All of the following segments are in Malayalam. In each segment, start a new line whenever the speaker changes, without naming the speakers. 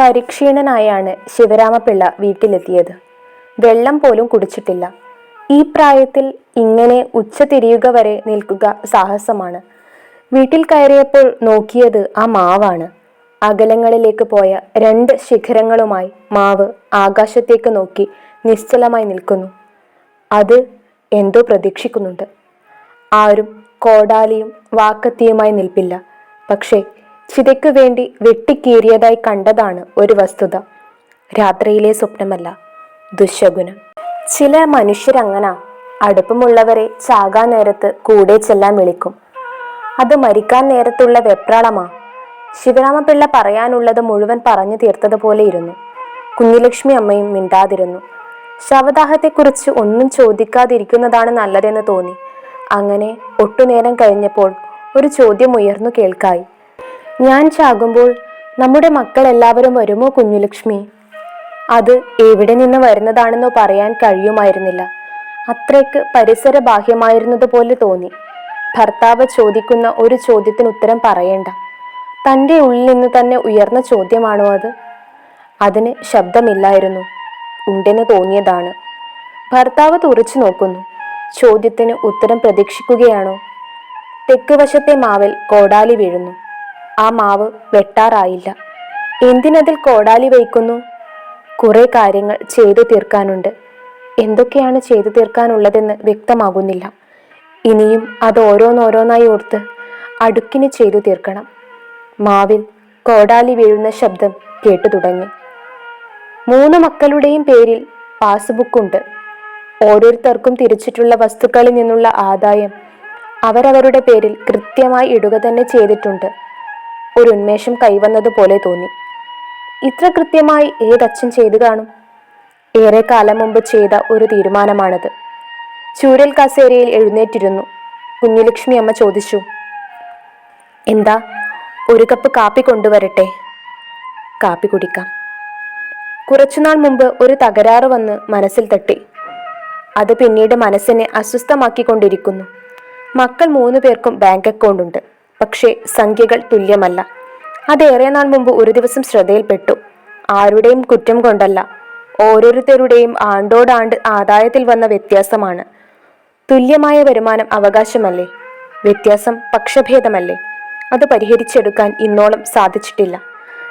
പരിക്ഷീണനായാണ് ശിവരാമപിള്ള വീട്ടിലെത്തിയത്. വെള്ളം പോലും കുടിച്ചിട്ടില്ല. ഈ പ്രായത്തിൽ ഇങ്ങനെ ഉച്ച തിരിയുക വരെ നിൽക്കുക സാഹസമാണ്. വീട്ടിൽ കയറിയപ്പോൾ നോക്കിയത് ആ മാവാണ്. അകലങ്ങളിലേക്ക് പോയ രണ്ട് ശിഖരങ്ങളുമായി മാവ് ആകാശത്തേക്ക് നോക്കി നിശ്ചലമായി നിൽക്കുന്നു. അത് എന്തോ പ്രതീക്ഷിക്കുന്നുണ്ട്. ആരും കോടാലിയും വാക്കത്തിയുമായി നിൽപ്പില്ല. പക്ഷേ ചിതയ്ക്കു വേണ്ടി വെട്ടിക്കീറിയതായി കണ്ടതാണ് ഒരു വസ്തുത. രാത്രിയിലെ സ്വപ്നമല്ല ദുശകുനം. ചില മനുഷ്യരങ്ങന അടുപ്പമുള്ളവരെ ചാകാൻ നേരത്ത് കൂടെ ചെല്ലാൻ വിളിക്കും. അത് മരിക്കാൻ നേരത്തുള്ള വെപ്രാളമാ. ശിവരാമപിള്ള പറയാനുള്ളത് മുഴുവൻ പറഞ്ഞു തീർത്തതുപോലെ ഇരുന്നു. കുഞ്ഞുലക്ഷ്മി അമ്മയും മിണ്ടാതിരുന്നു. ശവദാഹത്തെക്കുറിച്ച് ഒന്നും ചോദിക്കാതിരിക്കുന്നതാണ് നല്ലതെന്ന് തോന്നി. അങ്ങനെ ഒട്ടുനേരം കഴിഞ്ഞപ്പോൾ ഒരു ചോദ്യം ഉയർന്നു കേൾക്കായി. ഞാൻ ചാകുമ്പോൾ നമ്മുടെ മക്കൾ എല്ലാവരും വരുമോ കുഞ്ഞുലക്ഷ്മി? അത് എവിടെ നിന്ന് വരുന്നതാണെന്നോ പറയാൻ കഴിയുമായിരുന്നില്ല. അത്രയ്ക്ക് പരിസര ബാഹ്യമായിരുന്നതുപോലെ തോന്നി. ഭർത്താവ് ചോദിക്കുന്ന ഒരു ചോദ്യത്തിന് ഉത്തരം പറയേണ്ട. തന്റെ ഉള്ളിൽ നിന്ന് തന്നെ ഉയർന്ന ചോദ്യമാണോ അത്? അതിന് ശബ്ദമില്ലായിരുന്നു. ഉണ്ടെന്ന് തോന്നിയതാണ്. ഭർത്താവ് തുറച്ചു നോക്കുന്നു. ചോദ്യത്തിന് ഉത്തരം പ്രതീക്ഷിക്കുകയാണോ? തെക്ക് വശത്തെ മാവിൽ കോടാലി വീഴുന്നു. ആ മാവ് വെട്ടാറായില്ല. എന്തിനതിൽ കോടാലി വയ്ക്കുന്നു? കുറെ കാര്യങ്ങൾ ചെയ്തു തീർക്കാനുണ്ട്. എന്തൊക്കെയാണ് ചെയ്തു തീർക്കാനുള്ളതെന്ന് വ്യക്തമാകുന്നില്ല. ഇനിയും അത് ഓരോന്നോരോന്നായി ഓർത്ത് അടുക്കിന് ചെയ്തു തീർക്കണം. മാവിൽ കോടാലി വീഴുന്ന ശബ്ദം കേട്ടു തുടങ്ങി. മൂന്ന് മക്കളുടെയും പേരിൽ പാസ്ബുക്കുണ്ട്. ഓരോരുത്തർക്കും തിരിച്ചിട്ടുള്ള വസ്തുക്കളിൽ നിന്നുള്ള ആദായം അവരവരുടെ പേരിൽ കൃത്യമായി ഇടുക തന്നെ ചെയ്തിട്ടുണ്ട്. ഒരു ഉന്മേഷം കൈവന്നതുപോലെ തോന്നി. ഇത്ര കൃത്യമായി ഏതച്ഛൻ ചെയ്തു കാണും? ഏറെ കാലം മുമ്പ് ചെയ്ത ഒരു തീരുമാനമാണത്. ചൂരൽ കസേരയിൽ എഴുന്നേറ്റിരുന്നു. കുഞ്ഞുലക്ഷ്മി അമ്മ ചോദിച്ചു എന്താ ഒരു കപ്പ് കാപ്പി കൊണ്ടുവരട്ടെ? കാപ്പി കുടിക്കാം. കുറച്ചുനാൾ മുമ്പ് ഒരു തകരാറ് വന്ന് മനസ്സിൽ തട്ടി. അത് പിന്നീട് മനസ്സിനെ അസ്വസ്ഥമാക്കിക്കൊണ്ടിരിക്കുന്നു. മക്കൾ മൂന്ന് പേർക്കും ബാങ്ക് അക്കൗണ്ട് ഉണ്ട് പക്ഷേ സംഖ്യകൾ തുല്യമല്ല. അതേറെ നാൾ മുമ്പ് ഒരു ദിവസം ശ്രദ്ധയിൽപ്പെട്ടു. ആരുടെയും കുറ്റം കൊണ്ടല്ല. ഓരോരുത്തരുടെയും ആണ്ടോടാണ്ട് ആദായത്തിൽ വന്ന വ്യത്യാസമാണ്. തുല്യമായ വരുമാനം അവകാശമല്ലേ? വ്യത്യാസം പക്ഷഭേദമല്ലേ? അത് പരിഹരിച്ചെടുക്കാൻ ഇന്നോളം സാധിച്ചിട്ടില്ല.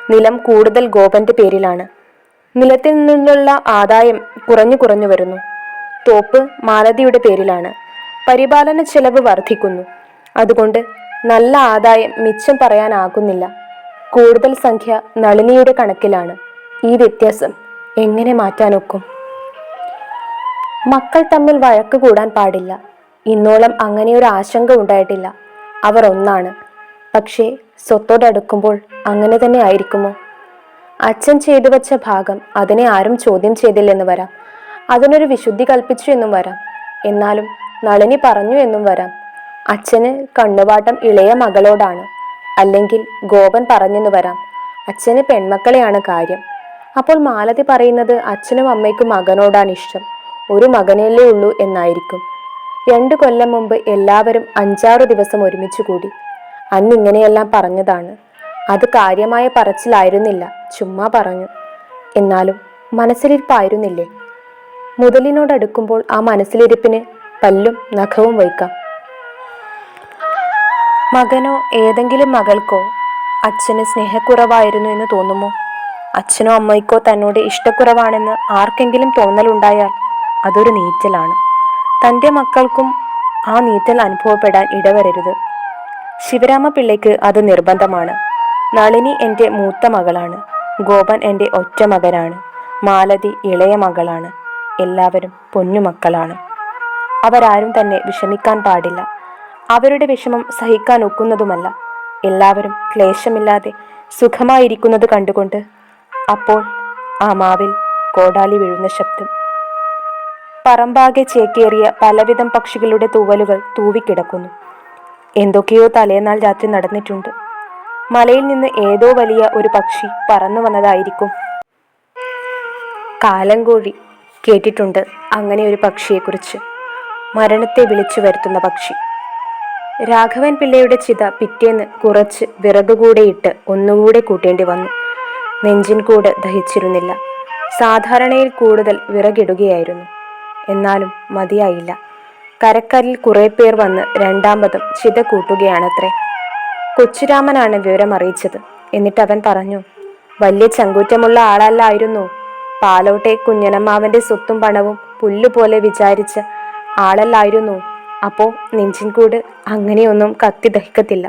നിലം കൂടുതൽ ഗോപന്റെ പേരിലാണ്. നിലത്തിൽ നിന്നുള്ള ആദായം കുറഞ്ഞു കുറഞ്ഞു വരുന്നു. തോപ്പ് മാലതിയുടെ പേരിലാണ്. പരിപാലന ചെലവ് വർദ്ധിക്കുന്നു. അതുകൊണ്ട് നല്ല ആദായം മിച്ചം പറയാനാകുന്നില്ല. കൂടുതൽ സംഖ്യ നളിനിയുടെ കണക്കിലാണ്. ഈ വ്യത്യാസം എങ്ങനെ മാറ്റാനൊക്കും? മക്കൾ തമ്മിൽ വഴക്ക് കൂടാൻ പാടില്ല. ഇന്നോളം അങ്ങനെ ഒരു ആശങ്ക ഉണ്ടായിട്ടില്ല. അവർ ഒന്നാണ്. പക്ഷേ സ്വത്തോടടുക്കുമ്പോൾ അങ്ങനെ തന്നെ ആയിരിക്കുമോ? അച്ഛൻ ചെയ്തു വച്ച ഭാഗം അതിനെ ആരും ചോദ്യം ചെയ്തില്ലെന്ന് വരാം. അതിനൊരു വിശുദ്ധി കൽപ്പിച്ചു എന്നും വരാം. എന്നാലും നളിനി പറഞ്ഞു എന്നും വരാം. അച്ഛന് കണ്ണുപാട്ടം ഇളയ മകളോടാണ്. അല്ലെങ്കിൽ ഗോപൻ പറഞ്ഞെന്ന് വരാം. അച്ഛന് പെൺമക്കളെയാണ് കാര്യം. അപ്പോൾ മാലതി പറയുന്നത് അച്ഛനും അമ്മയ്ക്കും മകനോടാണ് ഇഷ്ടം. ഒരു മകനല്ലേ ഉള്ളൂ എന്നായിരിക്കും. രണ്ടു കൊല്ലം മുമ്പ് എല്ലാവരും അഞ്ചാറു ദിവസം ഒരുമിച്ച് കൂടി. അന്ന് ഇങ്ങനെയെല്ലാം പറഞ്ഞതാണ്. അത് കാര്യമായ പറച്ചിലായിരുന്നില്ല. ചുമ്മാ പറഞ്ഞു. എന്നാലും മനസ്സിലിരിപ്പായിരുന്നില്ലേ? മുതലിനോടടുക്കുമ്പോൾ ആ മനസ്സിലിരിപ്പിന് പല്ലും നഖവും വയ്ക്കാം. മകനോ ഏതെങ്കിലും മകൾക്കോ അച്ഛന് സ്നേഹക്കുറവായിരുന്നു എന്ന് തോന്നുമോ? അച്ഛനോ അമ്മയ്ക്കോ തന്നോട് ഇഷ്ടക്കുറവാണെന്ന് ആർക്കെങ്കിലും തോന്നലുണ്ടായാൽ അതൊരു നീറ്റലാണ് തന്റെ മക്കൾക്കും ആ നീറ്റൽ അനുഭവപ്പെടാൻ ഇടവരരുത്. ശിവരാമ പിള്ളയ്ക്ക് അത് നിർബന്ധമാണ്. നളിനി എന്റെ മൂത്ത മകളാണ്. ഗോപൻ എന്റെ ഒറ്റ മകനാണ്. മാലതി ഇളയ മകളാണ്. എല്ലാവരും പൊന്നുമക്കളാണ് അവരാരും തന്നെ വിഷമിക്കാൻ പാടില്ല. അവരുടെ വിഷമം സഹിക്കാൻ ഒക്കുന്നതുമല്ല. എല്ലാവരും ക്ലേശമില്ലാതെ സുഖമായിരിക്കുന്നത് കണ്ടുകൊണ്ട് അപ്പോൾ ആ മാവിൽ കോടാലി വീഴുന്ന ശബ്ദം. പറമ്പാകെ ചേക്കേറിയ പലവിധം പക്ഷികളുടെ തൂവലുകൾ തൂവിക്കിടക്കുന്നു. എന്തൊക്കെയോ തലേനാൾ രാത്രി നടന്നിട്ടുണ്ട്. മലയിൽ നിന്ന് ഏതോ വലിയ ഒരു പക്ഷി പറന്നു വന്നതായിരിക്കും. കാലങ്കോഴി കേട്ടിട്ടുണ്ട് അങ്ങനെ ഒരു പക്ഷിയെക്കുറിച്ച്. മരണത്തെ വിളിച്ചു വരുത്തുന്ന പക്ഷി. രാഘവൻ പിള്ളയുടെ ചിത പിറ്റേന്ന് കുറച്ച് വിറകുകൂടെ ഇട്ട് ഒന്നുകൂടെ കൂട്ടേണ്ടി വന്നു. നെഞ്ചിൻ കൂട് ദഹിച്ചിരുന്നില്ല. സാധാരണയിൽ കൂടുതൽ വിറകിടുകയായിരുന്നു. എന്നാലും മതിയായില്ല. കരക്കരിൽ കുറെ പേർ വന്ന് രണ്ടാമതും ചിത കൂട്ടുകയാണത്രേ. കൊച്ചുരാമനാണ് വിവരം അറിയിച്ചത് എന്നിട്ട് അവൻ പറഞ്ഞു വലിയ ചങ്കൂറ്റമുള്ള ആളല്ലായിരുന്നു. പാലോട്ടെ കുഞ്ഞനമ്മാവന്റെ സ്വത്തും പണവും പുല്ലുപോലെ വിചാരിച്ച ആളല്ലായിരുന്നു. അപ്പോ നെഞ്ചിൻകൂട് അങ്ങനെയൊന്നും കത്തി ദഹിക്കത്തില്ല.